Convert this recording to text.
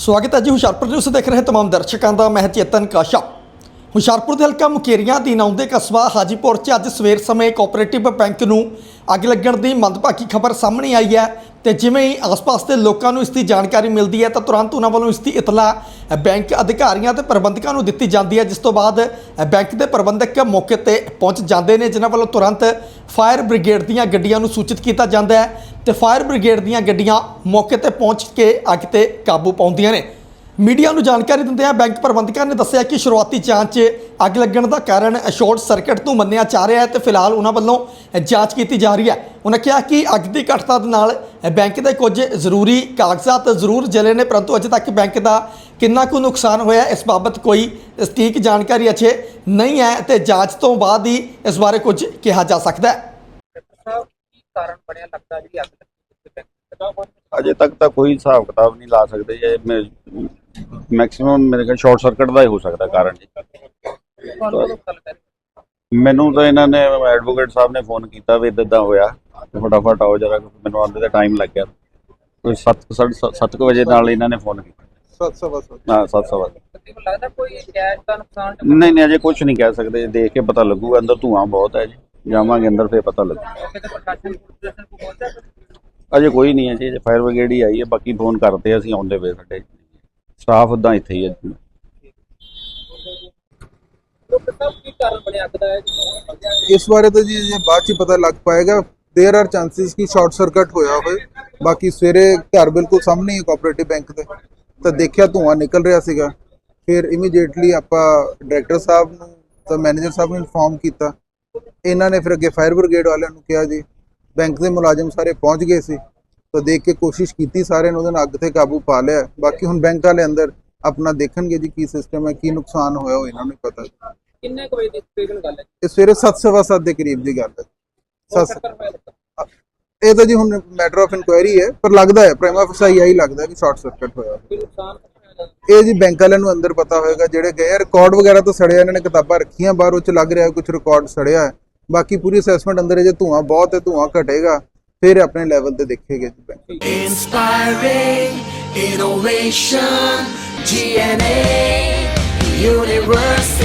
ਸਵਾਗਤ ਹੈ ਜੀ ਹੁਸ਼ਿਆਰਪੁਰ ਨਿਊਜ਼ ਦੇਖ ਰਹੇ ਤਮਾਮ ਦਰਸ਼ਕਾਂ ਦਾ ਮੈਂ ਚੇਤਨ ਕਾਸ਼ਾ ਹੁਸ਼ਿਆਰਪੁਰ ਦੇ ਹਲਕਾ ਮੁਕੇਰੀਆਂ ਦੀ ਨੌਂਦੇ ਕਸਬਾ ਹਾਜੀਪੁਰ 'ਚ ਅੱਜ ਸਵੇਰ ਸਮੇਂ ਕੋਆਪਰੇਟਿਵ ਬੈਂਕ ਨੂੰ ਅੱਗ ਲੱਗਣ ਦੀ ਮੰਦਭਾਗੀ ਖਬਰ ਸਾਹਮਣੇ ਆਈ ਹੈ ਤੇ ਜਿਵੇਂ ਹੀ ਆਸ-ਪਾਸ ਦੇ ਲੋਕਾਂ ਨੂੰ ਇਸ ਦੀ ਜਾਣਕਾਰੀ ਮਿਲਦੀ ਹੈ ਤਾਂ ਤੁਰੰਤ ਉਹਨਾਂ ਵੱਲੋਂ ਇਸ ਦੀ ਇਤਲਾਹ ਬੈਂਕ ਅਧਿਕਾਰੀਆਂ ਤੇ ਪ੍ਰਬੰਧਕਾਂ ਨੂੰ ਦਿੱਤੀ ਜਾਂਦੀ ਹੈ, ਜਿਸ ਤੋਂ ਬਾਅਦ ਬੈਂਕ ਦੇ ਪ੍ਰਬੰਧਕ ਮੌਕੇ ਤੇ ਪਹੁੰਚ ਜਾਂਦੇ ਨੇ, ਜਿਨ੍ਹਾਂ ਵੱਲੋਂ ਤੁਰੰਤ ਫਾਇਰ ਬ੍ਰਿਗੇਡ ਦੀਆਂ ਗੱਡੀਆਂ ਨੂੰ ਸੂਚਿਤ ਕੀਤਾ ਜਾਂਦਾ ਹੈ ਤੇ ਫਾਇਰ ਬ੍ਰਿਗੇਡ ਦੀਆਂ ਗੱਡੀਆਂ ਮੌਕੇ ਤੇ ਪਹੁੰਚ ਕੇ ਅੱਗ ਤੇ ਕਾਬੂ ਪਾਉਂਦੀਆਂ ਨੇ। ਮੀਡੀਆ ਨੂੰ ਜਾਣਕਾਰੀ ਦਿੰਦਿਆਂ ਬੈਂਕ ਪ੍ਰਬੰਧਕਾਂ ਨੇ ਦੱਸਿਆ ਕਿ ਸ਼ੁਰੂਆਤੀ ਜਾਂਚ 'ਚ ਅੱਗ ਲੱਗਣ ਦਾ ਕਾਰਨ ਸ਼ਾਰਟ ਸਰਕਟ ਤੋਂ ਮੰਨਿਆ ਜਾ ਰਿਹਾ ਹੈ ਤੇ ਫਿਲਹਾਲ ਉਹਨਾਂ ਵੱਲੋਂ ਜਾਂਚ ਕੀਤੀ ਜਾ ਰਹੀ ਹੈ। ਉਹਨਾਂ ਕਿਹਾ ਕਿ ਅੱਗ ਦੀ ਘਟਨਾ ਦੇ ਨਾਲ ਬੈਂਕ ਦੇ ਕੁਝ ਜ਼ਰੂਰੀ ਕਾਗਜ਼ਾਤ ਜ਼ਰੂਰ ਜਲੇ ਨੇ, ਪਰੰਤੂ ਅਜੇ ਤੱਕ ਬੈਂਕ ਦਾ ਕਿੰਨਾ ਕੁ ਨੁਕਸਾਨ ਹੋਇਆ, ਇਸ ਬਾਬਤ ਕੋਈ ਸਟੀਕ ਜਾਣਕਾਰੀ ਅਜੇ ਨਹੀਂ ਹੈ ਤੇ ਜਾਂਚ ਤੋਂ ਬਾਅਦ ਹੀ ਇਸ ਬਾਰੇ ਕੁਝ ਕਿਹਾ ਜਾ ਸਕਦਾ ਹੈ। ਕਾਰਨ ਬਣਿਆ ਲੱਗਦਾ ਜਿਹੜੀ ਅੱਗ ਲੱਗੀ ਅਜੇ ਤੱਕ ਤਾਂ ਕੋਈ ਹਿਸਾਬ ਕਿਤਾਬ ਨਹੀਂ ਲਾ ਸਕਦੇ, ਜੇ ਮੈਕਸਿਮਮ ਮੇਰੇ ਖਿਆਲ ਸ਼ਾਰਟ ਸਰਕਟ ਦਾ ਹੀ ਹੋ ਸਕਦਾ ਕਾਰਨ ਜੀ। ਮੈਨੂੰ ਤਾਂ ਇਹਨਾਂ ਨੇ ਐਡਵੋਕੇਟ ਸਾਹਿਬ ਨੇ ਫੋਨ ਕੀਤਾ ਵੀ ਇਦਾਂ ਹੋਇਆ ਤੇ ਫਟਾਫਟ ਆਓ ਜਰਾ ਮੈਨੂੰ ਆਉਂਦੇ ਦਾ ਟਾਈਮ ਲੱਗ ਗਿਆ ਕੋਈ 7 7 ਵਜੇ ਨਾਲ ਇਹਨਾਂ ਨੇ ਫੋਨ ਕੀਤਾ। ਸੱਤ ਸਵਾ ਸੱਤ। ਹਾਂ 7 ਸਵਾ ਤਕਰੀਬਨ ਲੱਗਦਾ ਕੋਈ ਕੈਸ਼ ਦਾ ਨੁਕਸਾਨ ਨਹੀਂ ਨਹੀਂ ਅਜੇ ਕੁਝ ਨਹੀਂ ਕਹਿ ਸਕਦੇ। ਦੇਖ ਕੇ ਪਤਾ ਲੱਗੂਗਾ ਅੰਦਰ ਧੂਆਂ ਬਹੁਤ ਹੈ ਜੀ। ਜਾਵਾਂਗੇ ਅੰਦਰ ਫੇਰ ਪਤਾ ਲੱਗੂ। ਅਜੇ ਕੋਈ ਨਹੀਂ ਹੈ ਜੀ ਫਾਇਰ ਬ੍ਰਿਗੇਡ ਹੀ ਆਈ ਹੈ ਬਾਕੀ ਫੋਨ ਕਰਦੇ ਅਸੀਂ ਆਉਂਦੇ ਵੇ ਸਾਡੇ। ਸਟਾਫ ਉਦਾਂ ਇੱਥੇ ਹੀ ਹੈ ਡਾਕਟਰ ਸਾਹਿਬ ਕੀ ਕਾਰਨ ਬਣਿਆ ਅੱਗ ਦਾ ਹੈ ਇਸ ਬਾਰੇ ਤਾਂ ਜੀ ਇਹ ਬਾਅਦ ਚ ਹੀ ਪਤਾ ਲੱਗ ਪਾਏਗਾ देयर आर ਚਾਂਸਸ ਕਿ ਸ਼ਾਰਟ ਸਰਕਟ ਹੋਇਆ ਹੋਵੇ ਬਾਕੀ ਸਵੇਰੇ ਘਰ ਬਿਲਕੁਲ ਸਾਹਮਣੇ ਹੀ ਕੋਆਪਰੇਟਿਵ ਬੈਂਕ ਦੇ ਤਾਂ ਦੇਖਿਆ ਧੂਆਂ ਨਿਕਲ ਰਿਹਾ ਸੀਗਾ ਫਿਰ ਇਮੀਡੀਏਟਲੀ ਆਪਾਂ ਡਾਇਰੈਕਟਰ ਸਾਹਿਬ ਨੂੰ ਤਾਂ ਮੈਨੇਜਰ ਸਾਹਿਬ ਨੂੰ ਇਨਫੋਰਮ ਕੀਤਾ ਇਹਨਾਂ ਨੇ ਫਿਰ ਅੱਗੇ ਫਾਇਰ ਬ੍ਰਿਗੇਡ ਵਾਲਿਆਂ ਨੂੰ ਕਿਹਾ ਜੀ ਬੈਂਕ ਦੇ ਮੁਲਾਜ਼ਮ ਸਾਰੇ ਪਹੁੰਚ ਗਏ ਸੀ ਤਾਂ ਦੇਖ ਕੇ ਕੋਸ਼ਿਸ਼ ਕੀਤੀ ਸਾਰਿਆਂ ਨੇ ਉਹਦੇ ਨਾਲ ਅੱਗ ਤੇ ਕਾਬੂ ਪਾ ਲਿਆ। ਬਾਕੀ ਹੁਣ ਬੈਂਕ ਵਾਲੇ ਅੰਦਰ ਆਪਣਾ ਦੇਖਣਗੇ ਜੀ ਕੀ ਸਿਸਟਮ ਹੈ ਕੀ ਨੁਕਸਾਨ ਹੋਇਆ ਉਹ ਇਹਨਾਂ ਨੂੰ ਪਤਾ। ਕਿੰਨੇ ਕੁ ਵਜੇ ਦੀ ਤਕਰੀਬਨ ਗੱਲ ਹੈ? ਇਹ ਸਵੇਰੇ 7:30 ਦੇ ਕਰੀਬ ਦੀ ਗੱਲ ਹੈ। ਸੱਤ ਸਰਕਟ ਹੋਇਆ ਲੱਗਦਾ ਇਹ ਤਾਂ ਜੀ ਹੁਣ ਮੈਟਰ ਆਫ ਇਨਕੁਆਇਰੀ ਹੈ ਪਰ ਲੱਗਦਾ ਹੈ ਪ੍ਰਾਈਮਾ ਫਸਾਈ ਆਈ ਲੱਗਦਾ ਵੀ ਸ਼ਾਰਟ ਸਰਕਟ ਹੋਇਆ ਇਹ ਜੀ ਬੈਂਕ ਵਾਲਿਆਂ ਨੂੰ ਅੰਦਰ ਪਤਾ ਹੋਏਗਾ ਜਿਹੜੇ ਗਏ ਰਿਕਾਰਡ ਵਗੈਰਾ ਤਾਂ ਸੜਿਆ ਇਹਨਾਂ ਨੇ ਕਿਤਾਬਾਂ ਰੱਖੀਆਂ ਬਾਹਰ ਉਹ ਚ ਲੱਗ ਰਿਹਾ ਕੁਝ ਰਿਕਾਰਡ ਸੜਿਆ ਹੈ। ਬਾਕੀ ਪੂਰੀ ਅਸੈਸਮੈਂਟ ਅੰਦਰ ਹੈ ਜੇ ਧੂਆਂ ਬਹੁਤ ਹੈ ਧੂਆਂ ਘਟੇਗਾ। ਫਿਰ ਆਪਣੇ ਲੈਵਲ ਤੇ ਦੇਖੇਗੇ ਜੀ bank inspiring innovation GNA university